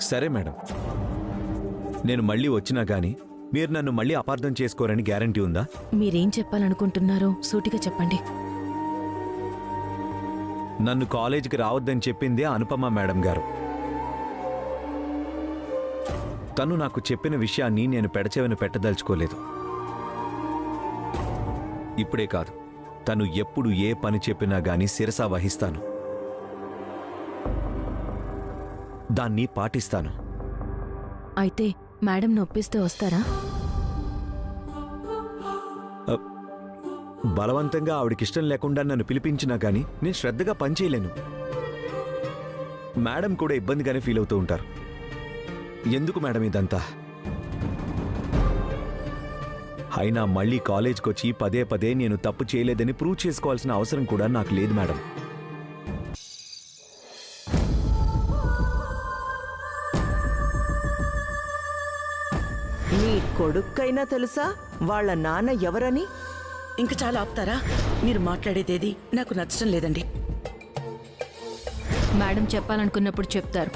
సరే మేడం. నేను మళ్ళీ వచ్చినా గానీ మీరు నన్ను మళ్ళీ అపార్థం చేసుకోరని గ్యారంటీ ఉందా? మీరేం చెప్పాలనుకుంటున్నారో సూటిగా చెప్పండి. నన్ను కాలేజీకి రావద్దని చెప్పిందే అనుపమ మేడం గారు. తను నాకు చెప్పిన విషయాన్ని నేను పెడచెవిన పెట్టదలుచుకోలేదు. ఇప్పుడే కాదు తను ఎప్పుడు ఏ పని చెప్పినా గానీ శిరస వహిస్తాను. దాన్ని పాటిస్తాను. అయితే మేడం నొప్పిస్తే వస్తారా? బలవంతంగా ఆవిడకిష్టం లేకుండా నన్ను పిలిపించినా గానీ నేను శ్రద్ధగా పనిచేయలేను. మేడం కూడా ఇబ్బందిగానే ఫీల్ అవుతూ ఉంటారు. ఎందుకు మేడం ఇదంతా? అయినా మళ్ళీ కాలేజ్కి వచ్చి పదే పదే నేను తప్పు చేయలేదని ప్రూవ్ చేసుకోవాల్సిన అవసరం కూడా నాకు లేదు మేడం. కొడుక్కైనా తెలుసా? వాళ్ళ నాన్న ఎవరని? ఇంక చాలా ఆపుతారా? మీరు మాట్లాడేదేది నాకు నచ్చడం లేదండి. మేడం చెప్పాలనుకున్నప్పుడు చెప్తారు.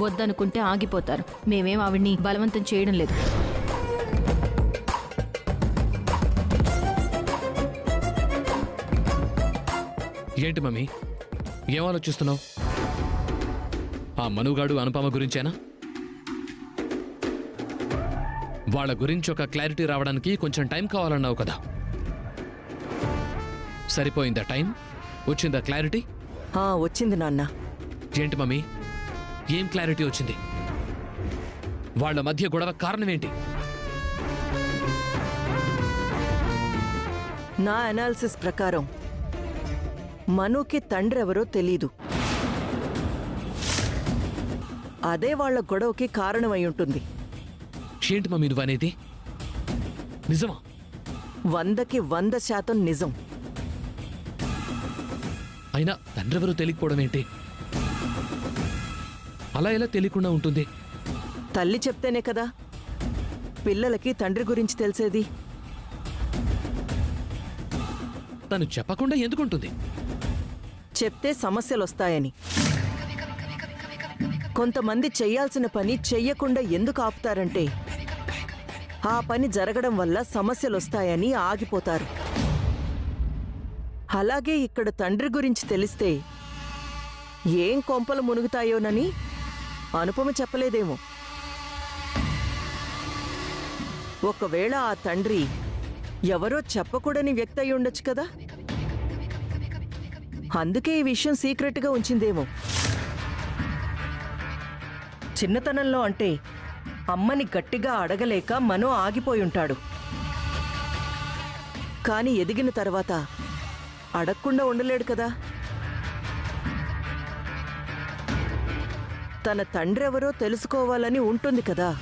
వద్దనుకుంటే ఆగిపోతారు. మేమేం ఆవిడ్ని బలవంతం చేయడం లేదు. ఏంటి మమ్మీ? ఏం ఆలోచిస్తున్నావు? ఆ మనుగాడు అనుపమ గురించేనా? వాళ్ళ గురించి ఒక క్లారిటీ రావడానికి కొంచెం టైం కావాలన్నావు కదా. సరిపోయిందా టైం? వచ్చిందా క్లారిటీ? వచ్చింది నాన్న. ఏంటి మమ్మీ? ఏం క్లారిటీ వచ్చింది? వాళ్ళ మధ్య గొడవ కారణం ఏంటి నా అనాలిసిస్ ప్రకారం మనుకి తండ్రి ఎవరో తెలీదు. అదే వాళ్ళ గొడవకి కారణమై ఉంటుంది. ఏంటి మమ్మీ నువ్వు అనేది? నిజమా? వందకి వంద శాతం నిజం. అయినా తండ్రెవరూ తెలియకపోవడం ఏంటి? అలా ఎలా తెలియకుండా ఉంటుంది? తల్లి చెప్తేనే కదా. పిల్లలకి తండ్రి గురించి తెలిసేది. తను చెప్పకుండా ఎందుకుంటుంది? చెప్తే సమస్యలొస్తాయని. కొంతమంది చెయ్యాల్సిన పని చెయ్యకుండా ఎందుకు ఆపుతారంటే ఆ పని జరగడం వల్ల సమస్యలొస్తాయని ఆగిపోతారు. అలాగే ఇక్కడ తండ్రి గురించి తెలిస్తే ఏం కొంపలు మునుగుతాయోనని అనుపమ చెప్పలేదేమో. ఒకవేళ ఆ తండ్రి ఎవరో చెప్పకూడని వ్యక్తి అయి ఉండొచ్చు కదా? అందుకే ఈ విషయం సీక్రెట్గా ఉంచిందేమో. చిన్నతనంలో అంటే అమ్మని గట్టిగా అడగలేక మనో ఆగిపోయి ఉంటాడు కానీ ఎదిగిన తర్వాత అడగకుండా ఉండలేడు కదా. తన తండ్రి ఎవరో తెలుసుకోవాలని ఉంటుంది కదా.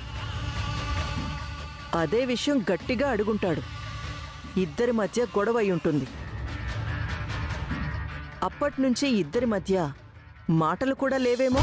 అదే విషయం గట్టిగా అడుగుంటాడు. ఇద్దరి మధ్య గొడవ ఉంటుంది అప్పట్నుంచి ఇద్దరి మధ్య మాటలు కూడా లేవేమో?